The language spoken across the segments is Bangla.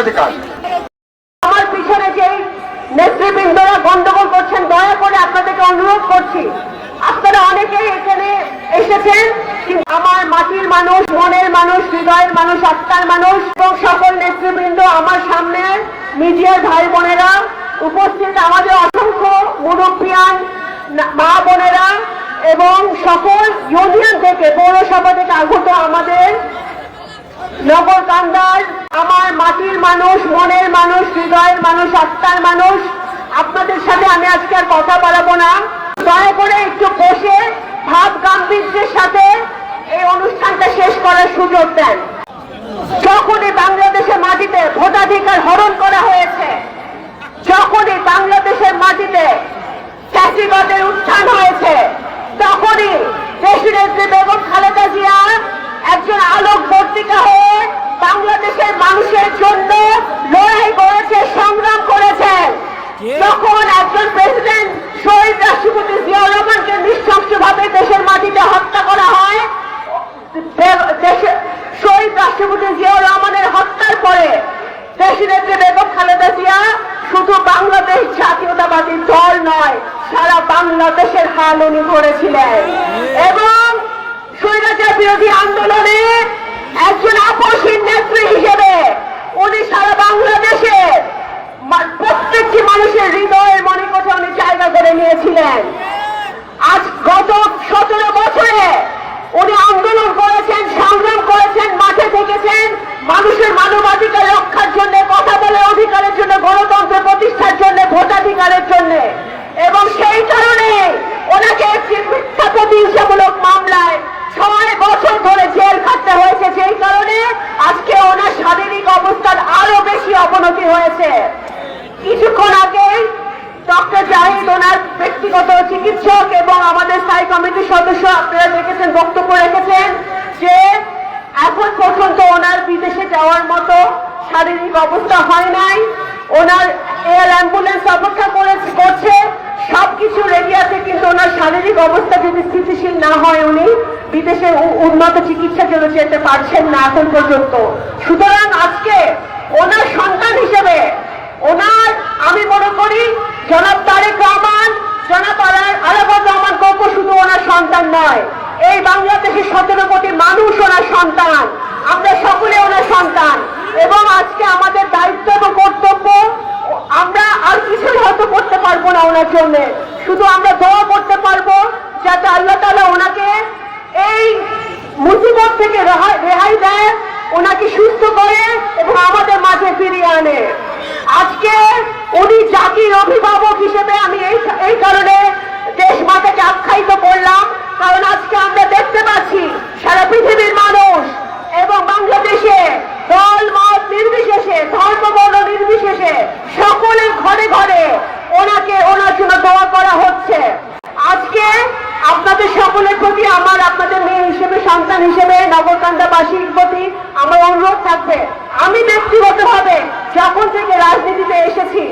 অধিকার আমার পিছনে যে নেতৃবৃন্দরা গন্ডগোল করছেন, দয়া করে আপনাদেরকে অনুরোধ করছি। আপনারা অনেকেই এখানে এসেছেন আমার মাটির মানুষ, মনের মানুষ, হৃদয়ের মানুষ, আত্মার মানুষ এবং সকল নেতৃবৃন্দ আমার সামনে মিডিয়ার ভাই বোনেরা, উপস্থিত আমাদের অসংখ্য মুরব্বিয়ান মা বোনেরা এবং সকল ইউনিয়ন থেকে পৌরসভা থেকে আগত আমাদের নগর কান্দার আমার মাটির মানুষ, মনের মানুষ, হৃদয়ের মানুষ, আত্মার মানুষ। আপনাদের সাথে আমি আজকে আর কথা বাড়াবো না। দয়া করে একটু বসে ভাব গাম্ভীর্যের সাথে এই অনুষ্ঠানটা শেষ করার সুযোগ দেন। যখনই বাংলাদেশের মাটিতে ভোটাধিকার হরণ করা হয়েছে, যখনই বাংলাদেশের মাটিতে চাষিবাদের উত্থান হয়েছে, তখনই দেশনেত্রী বেগম খালেদা জিয়া একজন আলোক বর্তিকা হয়ে বাংলাদেশের মানুষের জন্য লড়াই করেছে সংগ্রাম করেছেন যখন একজন প্রেসিডেন্ট শহীদ রাষ্ট্রপতি জিয়াউর রহমানকে নৃশংসভাবে দেশের মাটিতে হত্যা করা হয় শহীদ রাষ্ট্রপতি জিয়াউর রহমানের হত্যার পরে দেশনেত্রী বেগম খালেদা জিয়া শুধু বাংলাদেশ জাতীয়তাবাদী দল নয় সারা বাংলাদেশের হাল উনি করেছিলেন এবং স্বৈরাচার বিরোধী আন্দোলনে একজন আপসীন নেত্রী হিসেবে উনি সারা বাংলাদেশে মা- প্রত্যেকটি মানুষের হৃদয়ের মনে কোঠে উনি জায়গা করে নিয়েছিলেন আজ গত সতেরো বছরে উনি আন্দোলন করেছেন সংগ্রাম করেছেন মাঠে থেকেছেন মানুষের মানবাধিকার রক্ষার জন্য কথা বলার অধিকারের জন্য গণতন্ত্র প্রতিষ্ঠার জন্য ভোটাধিকারের জন্য এবং সেই কারণে ওনাকে একটি মিথ্যা প্রতিহিংসামূলক মামলায় ছয় বছর ধরে জেল খাটতে হয়েছে সেই কারণে আজকে ওনার শারীরিক অবস্থার আরও বেশি অবনতি হয়েছে কিছুক্ষণ আগেই ডক্টর জাহিদ ওনার ব্যক্তিগত চিকিৎসক এবং আমাদের স্থায়ী কমিটির সদস্য আপনারা দেখেছেন, বক্তব্য রেখেছেন যে এখন পর্যন্ত ওনার বিদেশে যাওয়ার মতো শারীরিক অবস্থা হয় নাই। ওনার এয়ার অ্যাম্বুলেন্স অপেক্ষা করে করছে। সবকিছু রেডি আছে, কিন্তু ওনার শারীরিক অবস্থা যদি স্থিতিশীল না হয় উনি, বিদেশে উন্নত চিকিৎসার জন্য যেতে পারছেন না এখন পর্যন্ত? সুতরাং আজকে ওনার সন্তান হিসেবে, ওনার, আমি মনে করি, জনাব তারেক রহমান জনাব আলাবাদ রহমান কোকো শুধু ওনার সন্তান নয়, এই বাংলাদেশের সতেরো কোটি মানুষ ওনার সন্তান। আমরা সকলে ওনার সন্তান। এবং আজকে আমাদের দায়িত্ব এবং কর্তব্য, আমরা আর কিছুই হয়তো করতে পারব না ওনার জন্য। শুধু আমরা দোয়া করতে পারব, যাতে আল্লাহ তালা ওনাকে এই মুসিবত থেকে রেহাই দেয়, ওনাকে সুস্থ করে এবং আমাদের মাঝে ফিরিয়ে আনে। আজকে উনি জাতির অভিভাবক হিসেবে আমি এই এই কারণে দেশ মাতাকে আখ্যায়িত করলাম কারণ আজকে আমরা দেখতে পাচ্ছি সারা পৃথিবীর মানুষ এবং বাংলাদেশে দল, মত নির্বিশেষে, ধর্ম, বর্ণ নির্বিশেষে সকলের ঘরে ঘরে ওনাকে, ওনার জন্য দোয়া করা হচ্ছে। আজকে আপনাদের সকলের প্রতি আমার, আপনাদের মেয়ে হিসেবে, সন্তান হিসেবে নগরকান্দাবাসীর প্রতি আমার অনুরোধ থাকবে। আমি ব্যক্তিগতভাবে যখন থেকে রাজনীতিতে এসেছি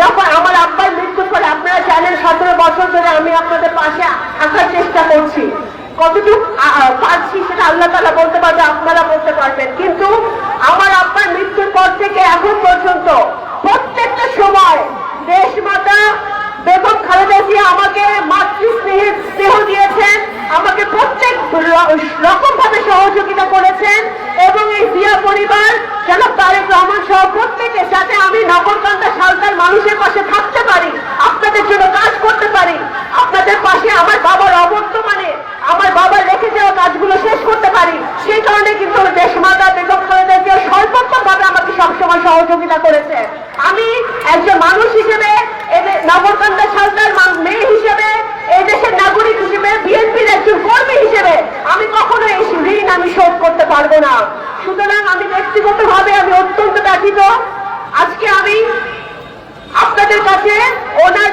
যখন আমার আব্বার মৃত্যুর পরে আপনারা জানেন সতেরো বছর ধরে আমি আপনাদের পাশে আসার চেষ্টা করছি। কতটুকু পারছি সেটা আল্লাহ তালা বলতে পারবে, আপনারা বলতে পারবেন। কিন্তু আমার আব্বার মৃত্যুর পর থেকে এখন পর্যন্ত প্রত্যেকটা সময় দেশ মাতা বেগম খালেদা জিয়া আমাকে মাতৃ স্নেহের স্নেহ দিয়েছেন আমাকে প্রত্যেক রকম ভাবে সহযোগিতা করেছেন এবং এই জিয়া পরিবার জনাব তারেক রহমান সহ প্রত্যেকে যাতে আমি নগরকান্দা সালতার মানুষের পাশে থাকতে পারি, আপনাদের জন্য কাজ করতে পারি, আপনাদের পাশে আমার বাবার অবর্তমানে আমার বাবার রেখে যাওয়া কাজগুলো শেষ করতে পারি, সেই কারণে কিন্তু দেশমাতা বেগম খালেদা জিয়া সর্বোত্তম ভাবে আমাকে সবসময় সহযোগিতা করেছে। আমি একজন মানুষ হিসেবে নগরকান্দা সালতার মেয়ে হিসেবে এই দেশের নাগরিক হিসেবে বিএনপির একজন কর্মী হিসেবে আমি কখনো এই ঋণ আমি শোধ করতে পারব না সুতরাং আমি ব্যক্তিগতভাবে আমি অত্যন্ত আজকে আমি আপনাদের কাছে, ওনার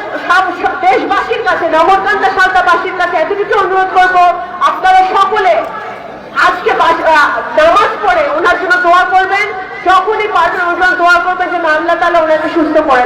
দেশবাসীর কাছে নগরকান্দা সালতাবাসীর কাছে এতটুকু অনুরোধ করব, আপনারা সকলে আজকে নামাজ পড়ে ওনার জন্য দোয়া করবেন যখনই পারবেন ওনার দোয়া করবেন যে, আল্লাহ তালা ওনাকে সুস্থ করে।